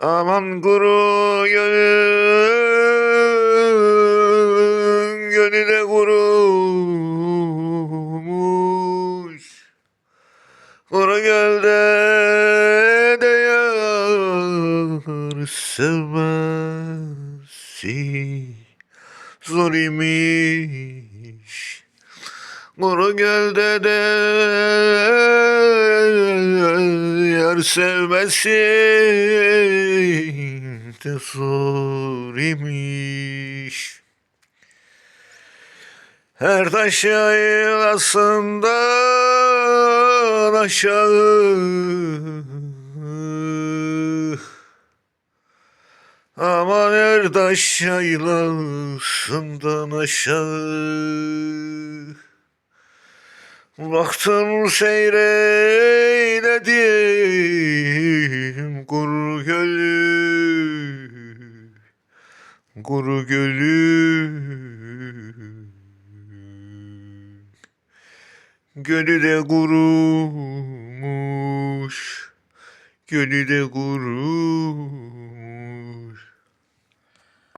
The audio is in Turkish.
Aman kuru gönül, gönül de kurumuş. Kuru gölde de yar sevmesi zor imiş. Kuru gölde de yar sevmesi de zor imiş. Her taş yaylasından aşağı Aman her taş yaylasından aşağı Baktım seyreyledim kuru gölü. Kuru gölü. Gölü de kurumuş Gölü de kurumuş